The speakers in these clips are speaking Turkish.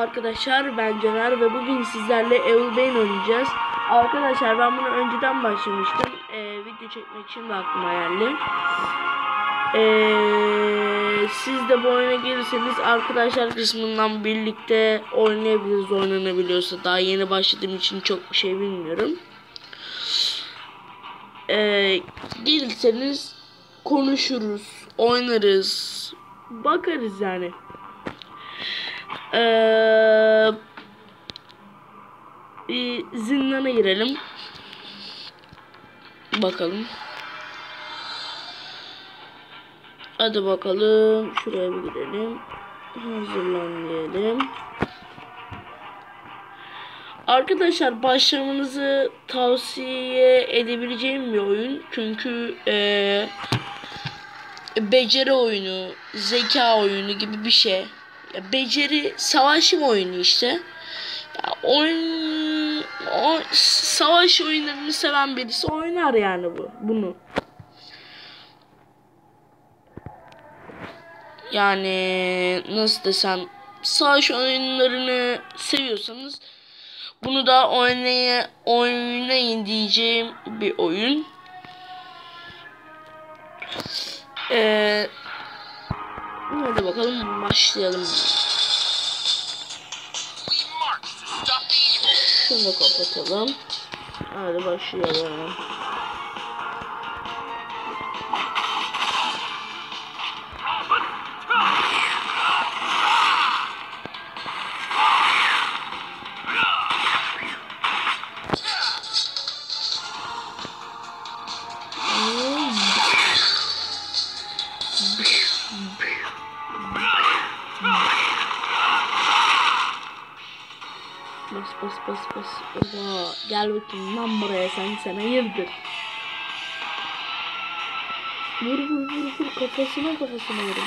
arkadaşlar ben Caner ve bugün sizlerle Evil Bane oynayacağız. Arkadaşlar ben bunu önceden başlamıştım. Ee, video çekmek için de aklıma geldi. Ee, siz de bu oyuna gelirseniz arkadaşlar kısmından birlikte oynayabiliriz oynanabiliyorsa. Daha yeni başladığım için çok bir şey bilmiyorum. Ee, gelirseniz konuşuruz, oynarız, bakarız yani. Ee, zindana girelim. Bakalım. Hadi bakalım. Şuraya bir girelim. Hazırlan diyelim. Arkadaşlar başlamanızı tavsiye edebileceğim bir oyun. Çünkü ee, beceri oyunu, zeka oyunu gibi bir şey. Ya beceri savaşım oyunu işte. Ya oyun o, savaş oyunlarını seven birisi oynar yani bu bunu. Yani nasıl desem savaş oyunlarını seviyorsanız bunu da oynaya oynayın diyeceğim bir oyun. Ee, hadi bakalım başlayalım. Şunu kapatalım. Hadi başlayalım. Bakayım lan buraya sen sen hayırdır? Vur vur kafasına kafasına vurun.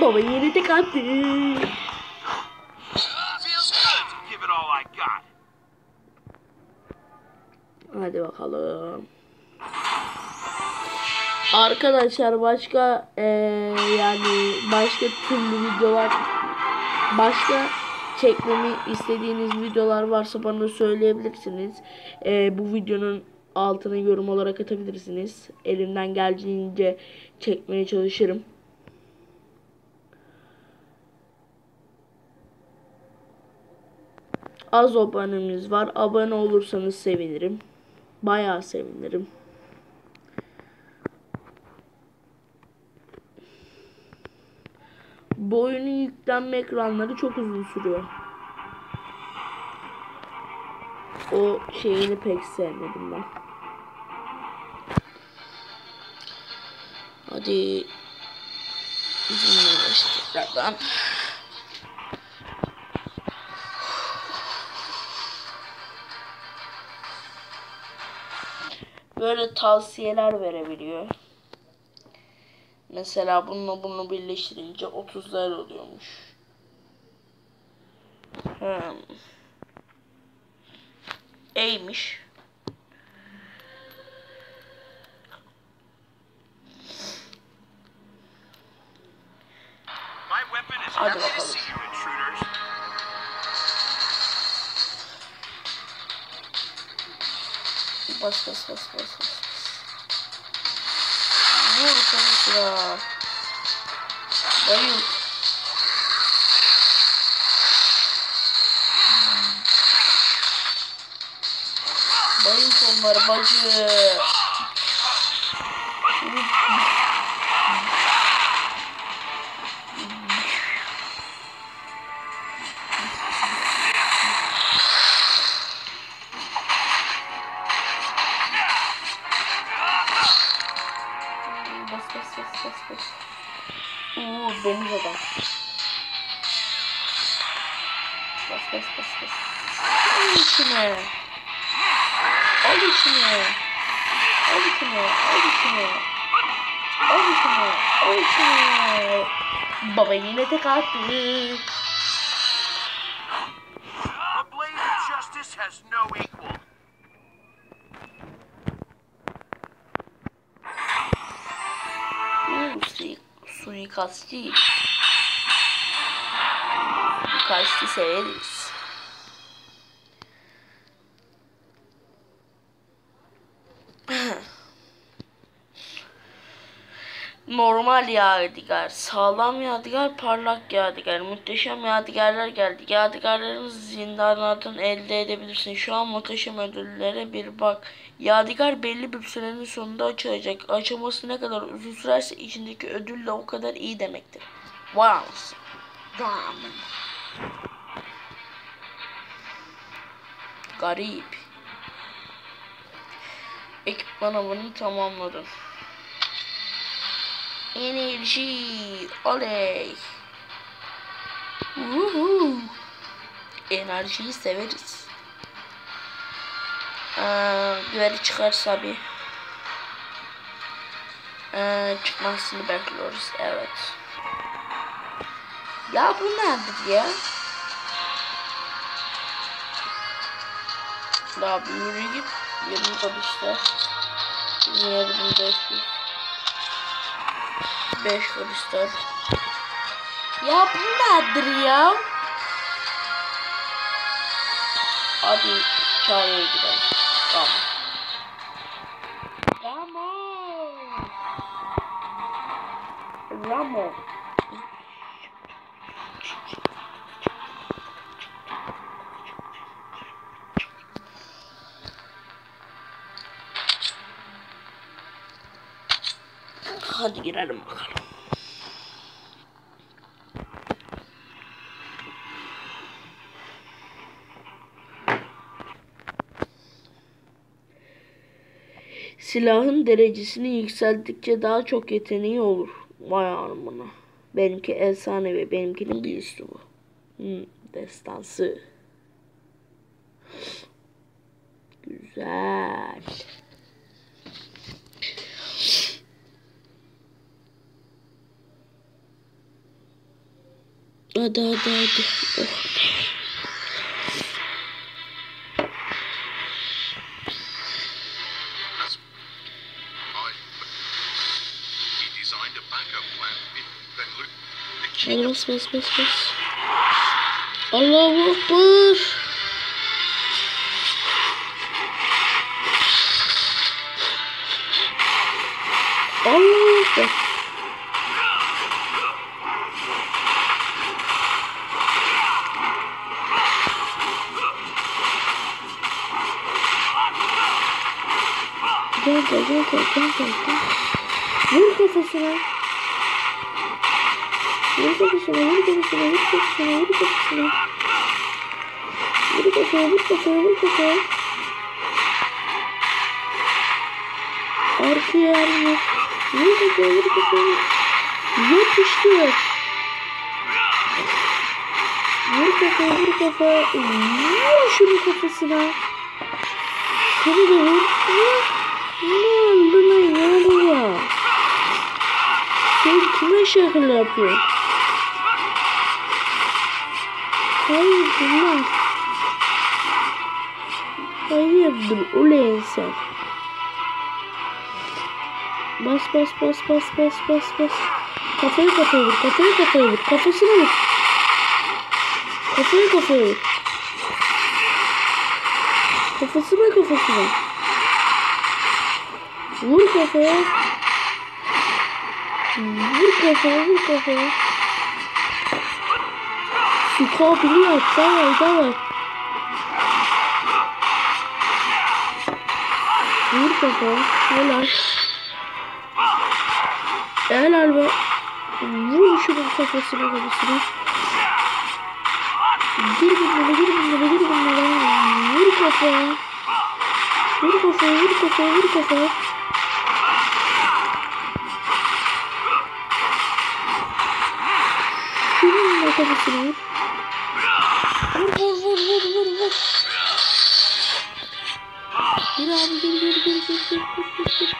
Baba yeni tek attı. Hadi bakalım. Arkadaşlar başka eee, yani başka türlü videolar başka çekmemi istediğiniz videolar varsa bana söyleyebilirsiniz. Eee, bu videonun altına yorum olarak atabilirsiniz. Elimden geldiğince çekmeye çalışırım. Az abonemiz var. Abone olursanız sevinirim. Bayağı sevinirim. Bu oyunun yüklenme ekranları çok uzun sürüyor. O şeyini pek sevmedim ben. Hadi izin tekrardan. Böyle tavsiyeler verebiliyor. Mesela bununla bunu birleştirince 30'lar oluyormuş. Hmm. E'ymiş. Hadi bakalım. Bas bas bas bas bas. Vur konuşra. Bayıl. Bayıl onları bacı. Bas bas bas bas. Oo domuz adam. Bas bas bas bas. Al içine. Al içine. Al içine. Al içine. Al içine. Al içine. Baba yine tek attı. Fumikatsu. Fumikatsu, isso é eles. Normal yadigar, sağlam yadigar, parlak yadigar, muhteşem yadigarlar geldi. Yadigarlarımızı zindanlardan elde edebilirsin. Şu an muhteşem ödüllere bir bak. Yadigar belli bir sürenin sonunda açılacak. Açılması ne kadar uzun sürerse içindeki ödül de o kadar iyi demektir. Wow. Damn. Garip. Ekipman avını tamamladın. Enerji. Oley. Woohoo. Enerjiyi severiz. Ee, güveri çıkarsa bir. Ee, çıkmasını bekliyoruz. Evet. Ya bu nedir ya? Daha bir yürü git. 20 kuruşta. 2500. 5 kuruşlar. Ya bu nedir ya? Hadi hikayeye gidelim. Tamam. Tamam. Ramo. Hadi girelim bakalım. Silahın derecesini yükselttikçe daha çok yeteneği olur. Vay anamına. Benimki efsane ve benimkinin bir üstü bu. Hmm, destansı. Güzel. Hadi hadi hadi. Oh. Hadi bas bas bas bas. Allahu Akbar. Allahu Akbar. Gel gel gel gel gel gel gel. Vur kafasına. Vur kafasına, vur kafasına, vur kafasına, vur kafasına. Vur kafaya, vur kafaya, vur kafaya. Arkaya et. Vur kafaya, vur kafaya. Yapıştır. Vur kafaya, vur kafaya. Vur şunun kafasına. Seni de. Vur. Ne oldu lan ya ya? Sen kime şakal yapıyorsun? Hayırdır lan? Hayırdır ulan sen? Bas bas bas bas bas bas bas. Kafayı kafaya vur, kafayı kafaya vur, kafasına vur. Kafayı kafaya vur. Kafasına kafasına. Vous le préférez Vous le préférez, vous le préférez Je suis trop rapide, putain, putain, Vous le préférez Voilà. Et là, elle va. Vous, je suis pas préféré, c'est bon, c'est bon. Vous le préférez Vous le préférez Vous le préférez Vous le préférez Vous le préférez neredesin vur. Vur vur vur vur vur vur. Gir abi gir gir gir gir gir gir gir.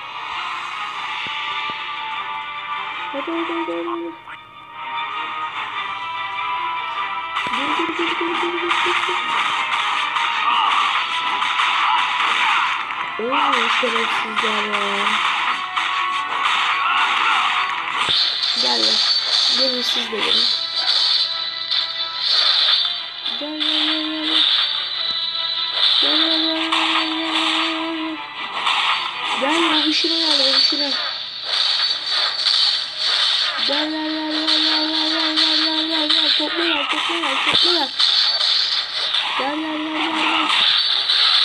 Hadi hadi hadi hadi. Gir gir gir gir gir gir gir gir. Oo şerefsiz ya. Gel ya. Gelin siz de gelin. Topla gel topla gel gel. Gel gel gel.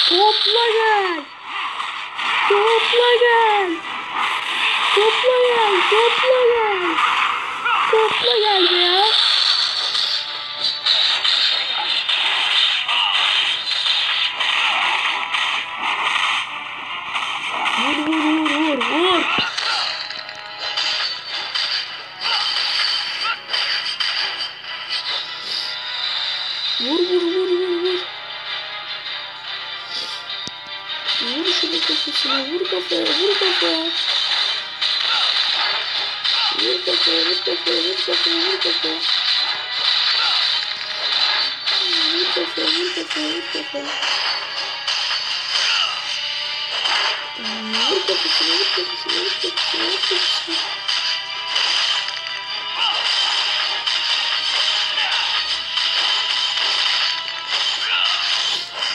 Topla gel. Topla gel. Topla gel. Topla gel. Topla gel ya. Vur vur vur vur vur. Vur şunu kafasına, vur kafaya, vur kafaya. Vur kafaya, vur kafaya, vur kafaya, vur kafaya. Vur kafaya, vur kafaya, vur kafaya. Vur kafasına, vur kafasına, vur kafasına, vur kafasına.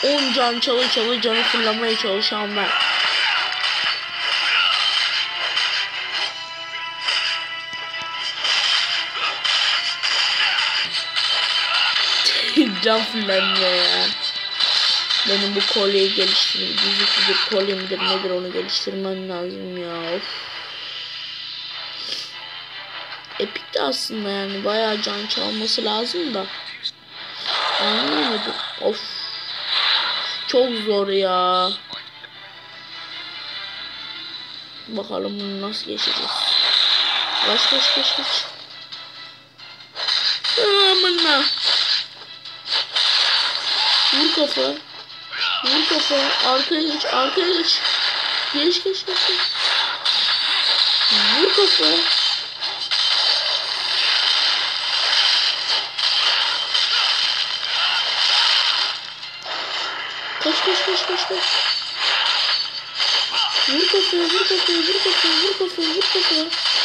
On can çalı çalı canı fırlamaya çalışan ben. can fırlanmıyor ya. Benim bu kolyeyi geliştirmem, gizli bir kolye midir nedir onu geliştirmem lazım ya. Of. Epic de aslında yani bayağı can çalması lazım da. Anlamadım. Of. Çok zor ya. Bakalım bunu nasıl geçeceğiz. Kaç kaç kaç kaç. Amına. Vur kafa. Vur kafa. Arkaya geç. Arkaya geç. Geç geç geç. geç. Vur kafa. Kaç kaç kaç kaç kaç. Vur kafaya vur kafaya vur kafaya vur kafaya vur kafaya.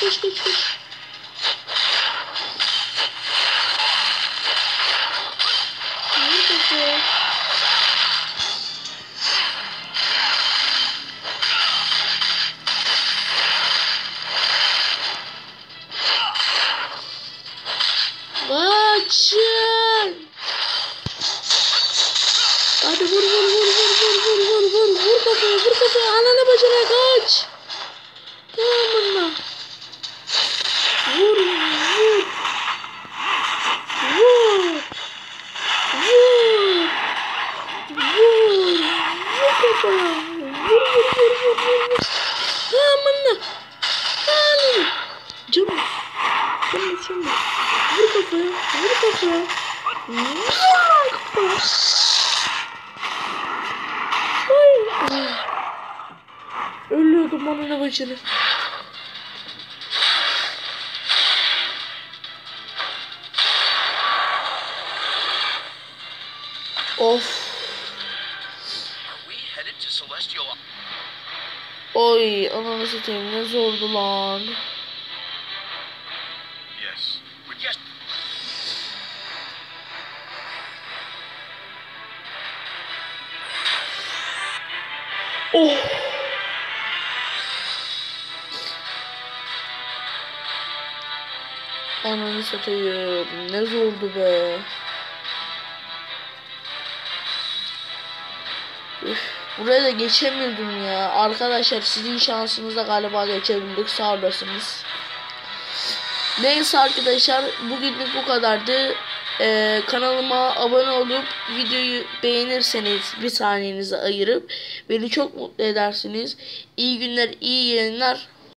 dich, dich. açılır. Of. Oy ananı satayım ne zordu lan. Oh. Ananı satayım ne zordu be. Üf. Buraya da geçemiyordum ya. Arkadaşlar sizin şansınızla galiba geçebildik. Sağ olasınız. Neyse arkadaşlar bugünlük bu kadardı. Ee, kanalıma abone olup videoyu beğenirseniz bir saniyenizi ayırıp beni çok mutlu edersiniz. İyi günler, iyi yayınlar.